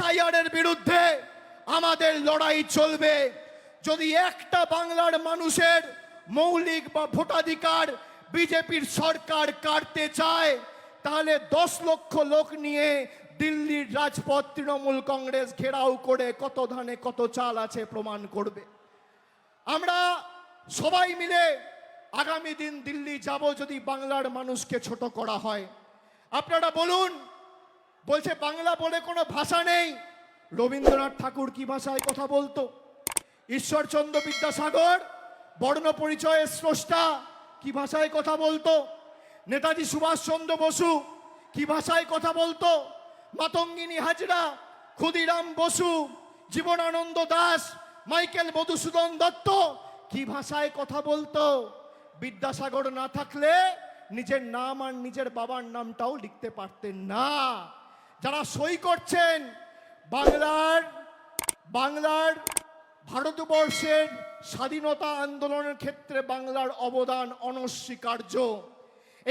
SIR এর বিরুদ্ধে আমাদের লড়াই চলবে। যদি একটা বাংলার মানুষের মৌলিক বা ভোটাধিকার বিজেপির সরকার কাটতে চায়, তাহলে দশ লক্ষ লোক নিয়ে দিল্লির রাজপথ তৃণমূল কংগ্রেস ঘেরাও করে কত ধানে কত চাল আছে প্রমাণ করবে। আমরা সবাই মিলে আগামী দিন দিল্লি যাব যদি বাংলার মানুষকে ছোট করা হয়। আপনারা বলুন বলছে, বাংলা বলে কোনো ভাষা নেই। রবীন্দ্রনাথ ঠাকুর কি ভাষায় কথা বলতো? ঈশ্বরচন্দ্র বিদ্যাসাগর, বর্ণ পরিচয়ের স্রষ্টা, কি ভাষায় কথা বলতো? নেতাজি সুভাষচন্দ্র বসু কি ভাষায় কথা বলতো? মাতঙ্গিনী হাজরা, ক্ষুদিরাম বসু, জীবনানন্দ দাস, মাইকেল মধুসূদন দত্ত কি ভাষায় কথা বলতো? বিদ্যাসাগর না থাকলে নিজের নাম আর নিজের বাবার নামটাও লিখতে পারতেন না। যারা সই করছেন, বাংলার বাংলার ভারতবর্ষের স্বাধীনতা আন্দোলনের ক্ষেত্রে বাংলার অবদান অনস্বীকার্য।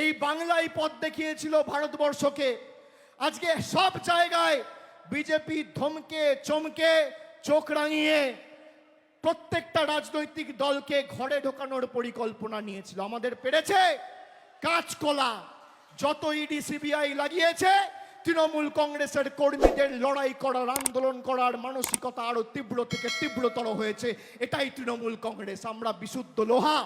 এই বাংলাই পথ দেখিয়েছিল ভারতবর্ষকে। আজকে সব জায়গায় বিজেপি ধমকে, চমকে, চোখ রাঙিয়ে প্রত্যেকটা রাজনৈতিক দলকে ঘরে ঢোকানোর পরিকল্পনা নিয়েছিল। আমাদের পেরেছে কাঁচকলা। যত ইডি, সিবিআই লাগিয়েছে তৃণমূল কংগ্রেসের কর্মীদের লড়াই করার, আন্দোলন করার মানসিকতা আরও তীব্র থেকে তীব্রতর হয়েছে। এটাই তৃণমূল কংগ্রেস। আমরা বিশুদ্ধ লোহা।